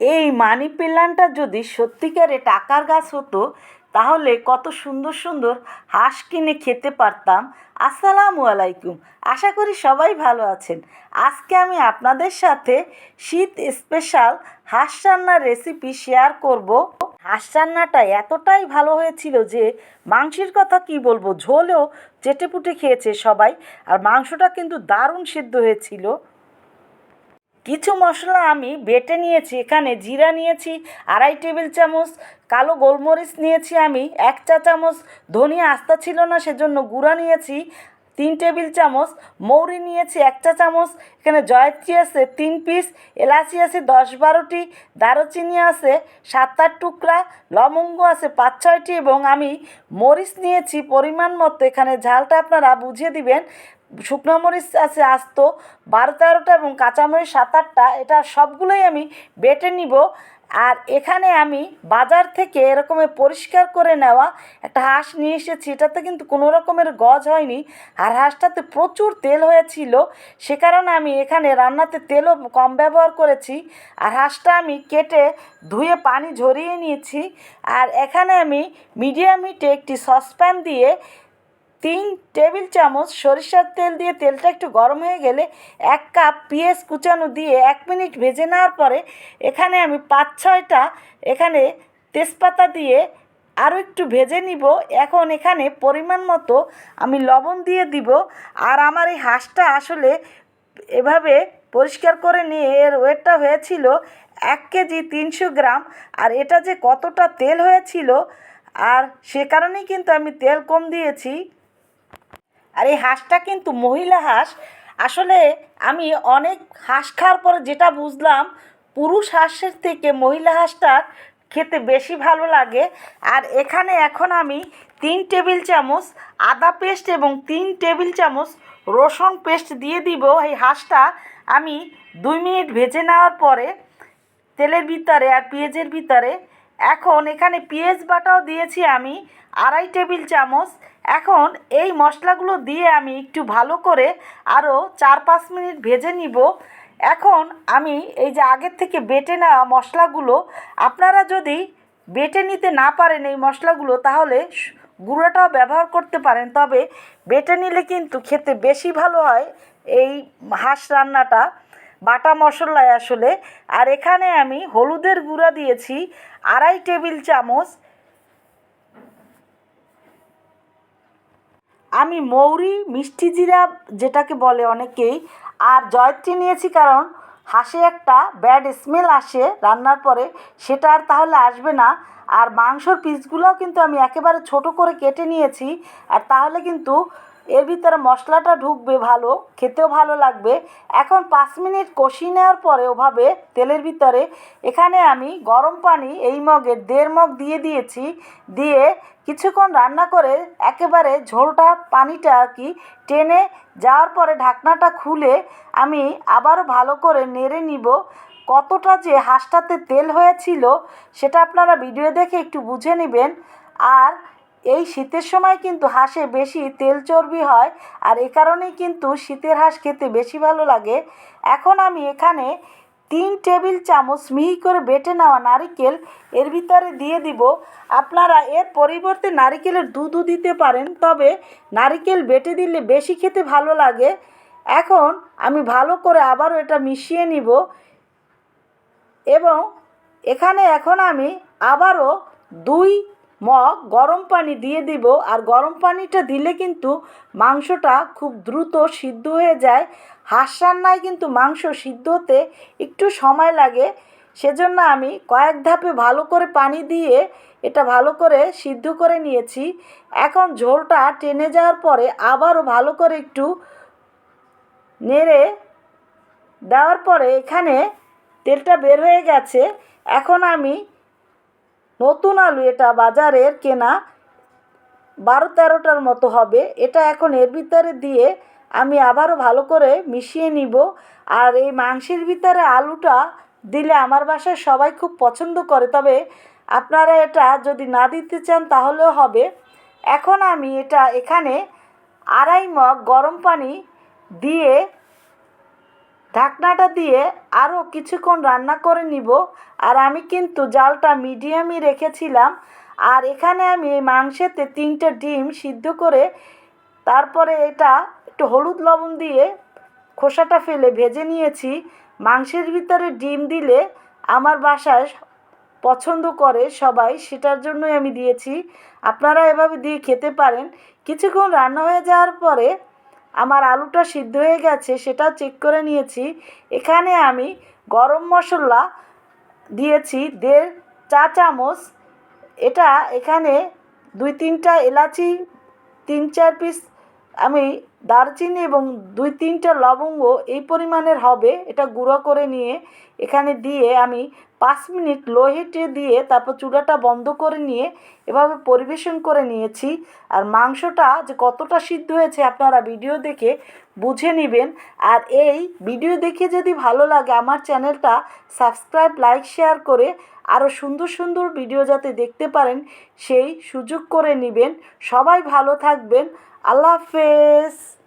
এই মানি প্ল্যান্টটা যদি সত্যিকারে টাকার গাছ হতো, তাহলে কত সুন্দর সুন্দর হাঁস কিনে খেতে পারতাম। আসসালামু আলাইকুম। আশা করি সবাই ভালো আছেন। আজকে আমি আপনাদের সাথে শীত স্পেশাল হাঁস রান্নার রেসিপি শেয়ার করব। হাঁস রান্নাটা এতটাই ভালো হয়েছিল যে, মাংসের কথা কি বলব? ঝোলেও চেটেপুটে খেয়েছে সবাই, আর মাংসটা কিন্তু দারুণ সিদ্ধ হয়েছিল। কিছু মশলা আমি বেটে নিয়েছি, এখানে জিরা নিয়েছি, আড়াই টেবিল চামচ, কালো গোলমরিচ নিয়েছি আমি, এক চা চামচ, ধনিয়া আস্তা ছিল না সেজন্য গুঁড়া নিয়েছি, তিন টেবিল চামচ, মৌরি নিয়েছি এক চা চামচ, এখানে জয়ত্রী আছে তিন পিস, এলাচি আছে দশ বারোটি, দারুচিনি আছে সাত আট টুকরা, লবঙ্গ আছে পাঁচ ছয়টি এবং আমি মরিচ নিয়েছি, পরিমাণ মতো। এখানে ঝালটা আপনারা বুঝিয়ে দিবেন। শুকনো মরিচ আছে, আস্ত, বারো তেরোটা এবং কাঁচামরিচ সাত আটটা, এটা সবগুলোই আমি বেটে নিব। আর এখানে আমি বাজার থেকে এরকমের পরিষ্কার করে নেওয়া একটা হাঁস নিয়ে এসেছি, এটাতে কিন্তু কোনো রকমের গজ হয়নি। আর হাঁসটাতে প্রচুর তেল হয়েছিল, সে কারণে আমি এখানে রান্নাতে তেলও কম ব্যবহার করেছি। আর হাঁসটা আমি কেটে ধুয়ে পানি ঝরিয়ে নিয়েছি। আর এখানে আমি মিডিয়াম হিটে একটি সসপ্যান দিয়ে তিন টেবিল চামচ সরিষার তেল দিয়ে তেলটা একটু গরম হয়ে গেলে এক কাপ পেঁয়াজ কুচানো দিয়ে এক মিনিট ভেজে নেওয়ার পরে এখানে আমি পাঁচ ছয়টা এখানে তেজপাতা দিয়ে আরও একটু ভেজে নিব। এখন এখানে পরিমাণ মতো আমি লবণ দিয়ে দিব। আর আমার এই হাঁসটা আসলে এভাবে পরিষ্কার করে নিয়ে এর ওয়েটটা হয়েছিল এক কেজি তিনশো গ্রাম। আর এটা যে কতটা তেল হয়েছিল, আর সে কারণেই কিন্তু আমি তেল কম দিয়েছি। আর এই হাঁসটা কিন্তু মহিলা হাঁস। আসলে আমি অনেক হাঁস খাওয়ার পরে যেটা বুঝলাম, পুরুষ হাঁসের থেকে মহিলা হাঁসটার খেতে বেশি ভালো লাগে। আর এখানে এখন আমি তিন টেবিল চামচ আদা পেস্ট এবং তিন টেবিল চামচ রসুন পেস্ট দিয়ে দিব এই হাঁসটা। আমি দুই মিনিট ভেজে নেওয়ার পরে তেলের ভিতরে আর পেঁয়াজের ভিতরে। এখন এখানে পেঁয়াজ বাটাও দিয়েছি আমি আড়াই টেবিল চামচ এখন এই মশলাগুলো দিয়ে আমি একটু ভালো করে আরও চার পাঁচ মিনিট ভেজে নিব। এখন আমি এই যে আগের থেকে বেটে নেওয়া মশলাগুলো, আপনারা যদি বেটে নিতে না পারেন এই মশলাগুলো, তাহলে গুঁড়োটাও ব্যবহার করতে পারেন। তবে বেটে নিলে কিন্তু খেতে বেশি ভালো হয় এই হাঁস রান্নাটা, বাটা মশলায় আসলে। আর এখানে আমি হলুদের গুঁড়া দিয়েছি, আড়াই টেবিল চামচ আমি মৌরি, মিষ্টি জিরা যেটাকে বলে অনেকেই, আর জয়ত্রী নিয়েছি কারণ হাঁসে একটা ব্যাড স্মেল আসে রান্নার পরে, সেটা আর তাহলে আসবে না। আর মাংসর পিসগুলোও কিন্তু আমি একেবারে ছোট করে কেটে নিয়েছি, আর তাহলে কিন্তু এর ভিতরে মশলাটা ঢুকবে ভালো, খেতেও ভালো লাগবে। এখন পাঁচ মিনিট কষিয়ে নেওয়ার পরে ওভাবে তেলের ভিতরে এখানে আমি গরম পানি, এই মগের দেড় মগ দিয়ে দিয়েছি। দিয়ে কিছুক্ষণ রান্না করে একেবারে ঝোলটা, পানিটা আর কি টেনে যাওয়ার পরে ঢাকনাটা খুলে আমি আবারও ভালো করে নেড়ে নিব। কতটা যে হাঁসটাতে তেল হয়েছিল, সেটা আপনারা ভিডিও দেখে একটু বুঝে নেবেন। আর এই শীতের সময় কিন্তু হাঁসে বেশি তেল চর্বি হয় আর এ কারণেই কিন্তু শীতের হাঁস খেতে বেশি ভালো লাগে। এখন আমি এখানে তিন টেবিল চামচ মিহি করে বেটে নেওয়া নারিকেল এর ভিতরে দিয়ে দিব। আপনারা এর পরিবর্তে নারিকেলের দুধও দিতে পারেন, তবে নারিকেল বেটে দিলে বেশি খেতে ভালো লাগে। এখন আমি ভালো করে আবারও এটা মিশিয়ে নিব। এবং এখানে এখন আমি আবারও দুই মগ গরম পানি দিয়ে দিব আর গরম পানিটা দিলে কিন্তু মাংসটা খুব দ্রুত সিদ্ধ হয়ে যায়। হাঁস রান্নায় কিন্তু মাংস সিদ্ধ হতে একটু সময় লাগে। সেজন্য আমি কয়েক ধাপে ভালো করে পানি দিয়ে এটা ভালো করে সিদ্ধ করে নিয়েছি। এখন ঝোলটা টেনে যাওয়ার পরে আবারও ভালো করে একটু নেড়ে দেওয়ার পরে এখানে তেলটা বের হয়ে গেছে। এখন আমি নতুন আলু এটা বাজারের কেনা বারো তেরোটার মতো হবে। এটা এখন এর ভিতরে দিয়ে আমি আবারও ভালো করে মিশিয়ে নিব। আর এই মাংসের ভিতরে আলুটা দিলে আমার বাসায় সবাই খুব পছন্দ করে। তবে আপনারা এটা যদি না দিতে চান তাহলেও হবে। এখন আমি এটা এখানে আড়াই মগ গরম পানি দিয়ে ঢাকনাটা দিয়ে আরও কিছুক্ষণ রান্না করে নিব। আর আমি কিন্তু জালটা মিডিয়ামই রেখেছিলাম। আর এখানে আমি এই মাংসেতে তিনটে ডিম সিদ্ধ করে তারপরে এটা একটু হলুদ লবণ দিয়ে খোসাটা ফেলে ভেজে নিয়েছি। মাংসের ভিতরে ডিম দিলে আমার বাসায় পছন্দ করে সবাই, সেটার জন্যই আমি দিয়েছি। আপনারা এভাবে দিয়ে খেতে পারেন। কিছুক্ষণ রান্না হয়ে যাওয়ার পরে আমার আলুটা সিদ্ধ হয়ে গেছে সেটাও চেক করে নিয়েছি। এখানে আমি গরম মশলা দিয়েছি দেড় চা চামচ। এটা এখানে দুই তিনটা এলাচি, তিন চার পিস আমি দারচিনি এবং দুই তিনটা লবঙ্গ এই পরিমাণের হবে। এটা গুঁড়ো করে নিয়ে এখানে দিয়ে আমি পাঁচ মিনিট লো হিটে দিয়ে তারপর চুলাটা বন্ধ করে নিয়ে এভাবে পরিবেশন করে নিয়েছি। আর মাংসটা যে কতটা সিদ্ধ হয়েছে আপনারা ভিডিও দেখে বুঝে নেবেন। আর এই ভিডিও দেখে যদি ভালো লাগে আমার চ্যানেলটা সাবস্ক্রাইব, লাইক, শেয়ার করে আরও সুন্দর সুন্দর ভিডিও যাতে দেখতে পারেন সেই সুযোগ করে নেবেন। সবাই ভালো থাকবেন। আল্লাহ হাফেজ।